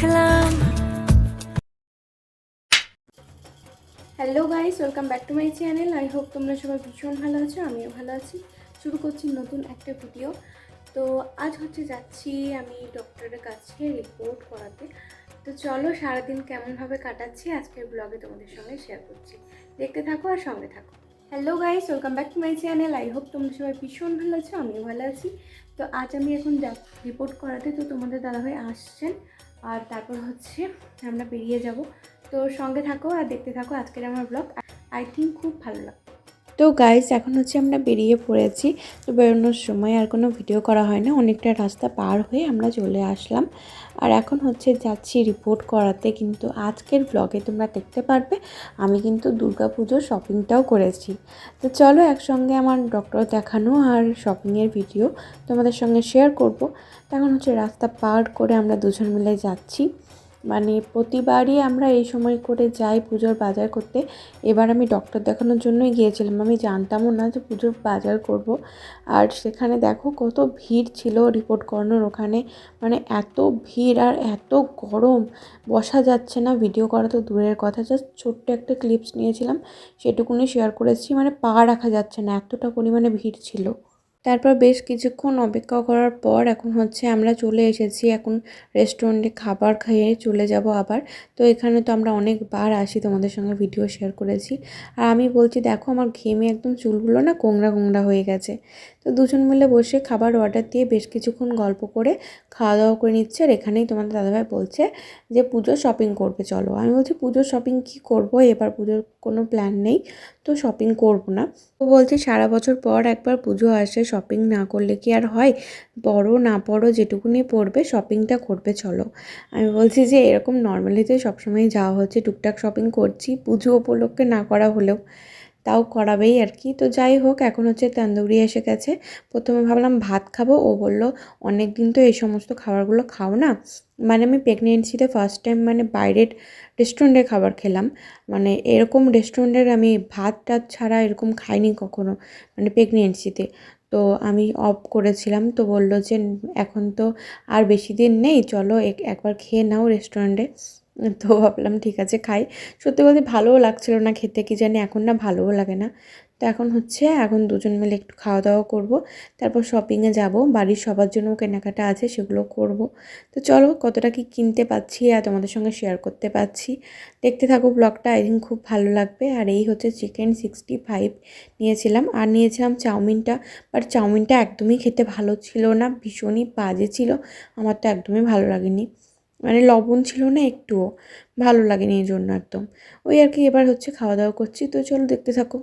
রাখলাম hello guys welcome back to my channel I hope তোমরা সবাই ভীষণ ভালো আছো, আমিও ভালো আছি। শুরু করছি নতুন একটা ভিডিও তো আজ হচ্ছে যাচ্ছি আমি ডক্টরের কাছে রিপোর্ট করাতে। তো চলো সারাদিন কেমনভাবে কাটাচ্ছি, আজকের ব্লগে তোমাদের সঙ্গে শেয়ার করছি। দেখতে থাকো আর সঙ্গে থাকো। Hello guys welcome back to my channel I hope তোমরা সবাই ভীষণ ভালো আছো, আমিও ভালো আছি। তো আজ আমি এখন যা রিপোর্ট করাতে, তো তোমাদের দাদাভাই আসছেন। আর তারপর হচ্ছে আমরা বেরিয়ে যাব। তো সঙ্গে থাকো আর দেখতে থাকো আজকের আমার ব্লগ আই থিঙ্ক খুব ভালো লাগবে। তো গাইজ এখন হচ্ছে আমরা বেরিয়ে পড়েছি। তো বেরোনোর সময় আর কোনো ভিডিও করা হয় না অনেকটা রাস্তা পার হয়ে আমরা চলে আসলাম। আর এখন হচ্ছে যাচ্ছি রিপোর্ট করাতে। কিন্তু আজকের ব্লগে তোমরা দেখতে পারবে, আমি কিন্তু দুর্গাপুজোর শপিংটাও করেছি। তো চলো একসঙ্গে আমার ডক্টর দেখানো আর শপিংয়ের ভিডিও তোমাদের সঙ্গে শেয়ার করব। তখন হচ্ছে রাস্তা পার করে আমরা দুজন মিলে যাচ্ছি। মানে প্রতিবারই আমরা এই সময় করে যাই পুজোর বাজার করতে। এবার আমি ডক্টর দেখানোর জন্যই গিয়েছিলাম। আমি জানতামও না যে পুজোর বাজার করব। আর সেখানে দেখো কত ভিড় ছিল রিপোর্ট করানোর ওখানে। মানে এত ভিড় আর এত গরম। বসা যাচ্ছে না ভিডিও করা তো দূরের কথা। জাস্ট ছোট্ট একটা ক্লিপস নিয়েছিলাম। সেটুকুনি শেয়ার করেছি। মানে পা রাখা যাচ্ছে না। এতটা পরিমাণে ভিড় ছিল। তারপর বেশ কিছুক্ষণ অপেক্ষা করার পর এখন হচ্ছে আমরা চলে এসেছি। এখন রেস্টুরেন্টে খাবার খেয়ে চলে যাব আবার। তো এখানে তো আমরা অনেকবার আসি, তোমাদের সঙ্গে ভিডিও শেয়ার করেছি। আর আমি বলছি, দেখো, আমার ঘেমে একদম চুলগুলো না কোংরা কোংড়া হয়ে গেছে। তো দুজন মিলে বসে খাবার অর্ডার দিয়ে বেশ কিছুক্ষণ গল্প করে খাওয়া দাওয়া করে নিচ্ছে। আর এখানেই তোমাদের দাদাভাই বলছে যে, পুজো শপিং করবে, চলো। আমি বলছি পুজোর শপিং কি করব? এবার পুজোর কোনো প্ল্যান নেই, তো শপিং করব না। ও বলছে, সারা বছর পর একবার পুজো আসে শপিং না করলে কি আর হয়? বড় না পড়ো, যেটুকুনি পড়বে শপিংটা করবে, চলো। আমি বলছি যে, এরকম নর্মালিতে সবসময় যাওয়া হচ্ছে, টুকটাক শপিং করছি, পুজো উপলক্ষে না করা হলেও। তাও করাবেই আর কি তো যাই হোক, এখন হচ্ছে তান্দুরি এসে গেছে। প্রথমে ভাবলাম ভাত খাব। ও বলল অনেক দিন তো এই সমস্ত খাবারগুলো খাও না। মানে আমি প্রেগনেন্সিতে ফার্স্ট টাইম মানে বাইরের রেস্টুরেন্টে খাবার খেলাম। মানে এরকম রেস্টুরেন্টের আমি ভাত টাত ছাড়া এরকম খাইনি কখনো মানে প্রেগনেন্সিতে তো আমি অফ করেছিলাম। তো বলল যে, এখন তো আর বেশি দিন নেই, চলো একবার খেয়ে নাও রেস্টুরেন্টে তো ভাবলাম ঠিক আছে খাই। সত্যি বলতে ভালোও লাগছিল না খেতে, কি জানি এখন না ভালোও লাগে না। তো এখন হচ্ছে এখন দুজন মিলে একটু খাওয়া দাওয়া করব, তারপর শপিংয়ে যাব, বাড়ির সবার জন্য কেনাকাটা আছে সেগুলো করব। তো চলো কতটা কি কিনতে পাচ্ছি আর তোমাদের সঙ্গে শেয়ার করতে পারছি দেখতে থাকো ব্লগটা আই থিঙ্ক খুব ভালো লাগবে। আর এই হচ্ছে চিকেন সিক্সটি ফাইভ নিয়েছিলাম। আর নিয়েছিলাম চাউমিনটা বাট চাউমিনটা একদমই খেতে ভালো ছিল না, ভীষণই বাজে ছিল। আমার তো একদমই ভালো লাগেনি। মানে লবণ ছিল না একটুও। ভালো লাগেনি এই জন্য একদম। ওই আর কি এবার হচ্ছে খাওয়া দাওয়া করছি। তো চলো দেখতে থাকো।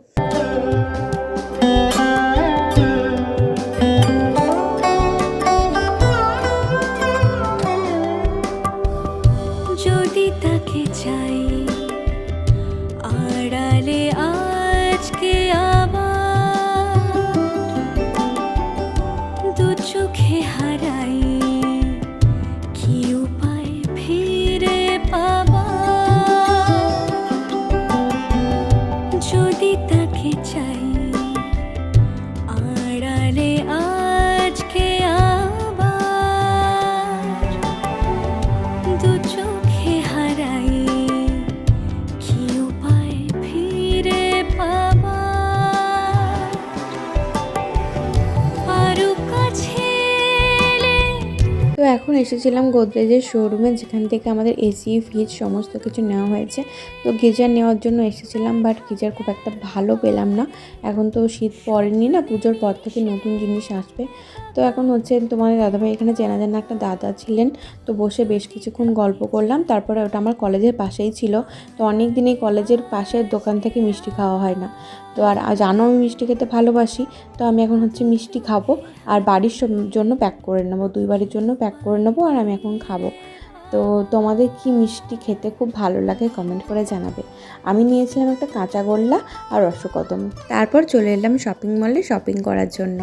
যদি তাকে চাই আজকে আবার চোখে এখন এসেছিলাম গোদরেজের শোরুমে যেখান থেকে আমাদের এসি ফ্রিজ সমস্ত কিছু নেওয়া হয়েছে। তো গিজার নেওয়ার জন্য এসেছিলাম বাট গিজার খুব একটা ভালো পেলাম না। এখন তো শীত পড়েনি না, পুজোর পর থেকে নতুন জিনিস আসবে। তো এখন হচ্ছে তোমাদের দাদাভাই এখানে চেনা জানা একটা দাদা ছিলেন, তো বসে বেশ কিছুক্ষণ গল্প করলাম। তারপরে ওটা আমার কলেজের পাশেই ছিল। তো অনেক দিন এই কলেজের পাশের দোকান থেকে মিষ্টি খাওয়া হয় না। তো আর জানো আমি মিষ্টি খেতে ভালোবাসি, তো আমি এখন হচ্ছে মিষ্টি খাব। আর বাড়ির জন্য প্যাক করে নেব, দুই বাড়ির জন্য প্যাক করে নেব আর আমি এখন খাব। তো তোমাদের কি মিষ্টি খেতে খুব ভালো লাগে কমেন্ট করে জানাবে। আমি নিয়েছিলাম একটা কাঁচা গোল্লা আর রসকদম তারপর চলে এলাম শপিং মলে শপিং করার জন্য।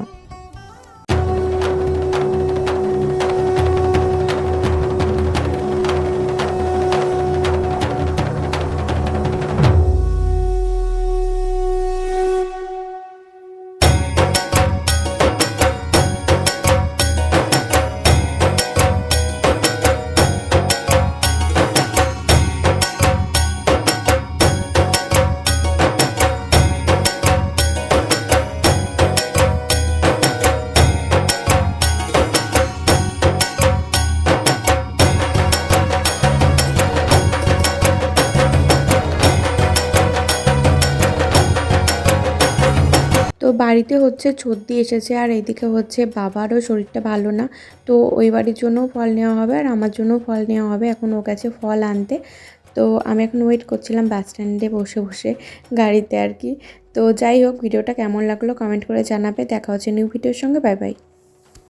বাড়িতে হচ্ছে সর্দি এসেছে আর এদিকে হচ্ছে বাবারও শরীরটা ভালো না। তো ওই বাড়ির জন্যও ফল নেওয়া হবে আর আমার জন্যও ফল নেওয়া হবে। এখন ও গেছে ফল আনতে। তো আমি এখন ওয়েট করছিলাম বাস স্ট্যান্ডে বসে বসে গাড়িতে আর কি। তো যাই হোক, ভিডিওটা কেমন লাগল কমেন্ট করে জানাবে। দেখা হচ্ছে নিউ ভিডিওর সঙ্গে। Bye bye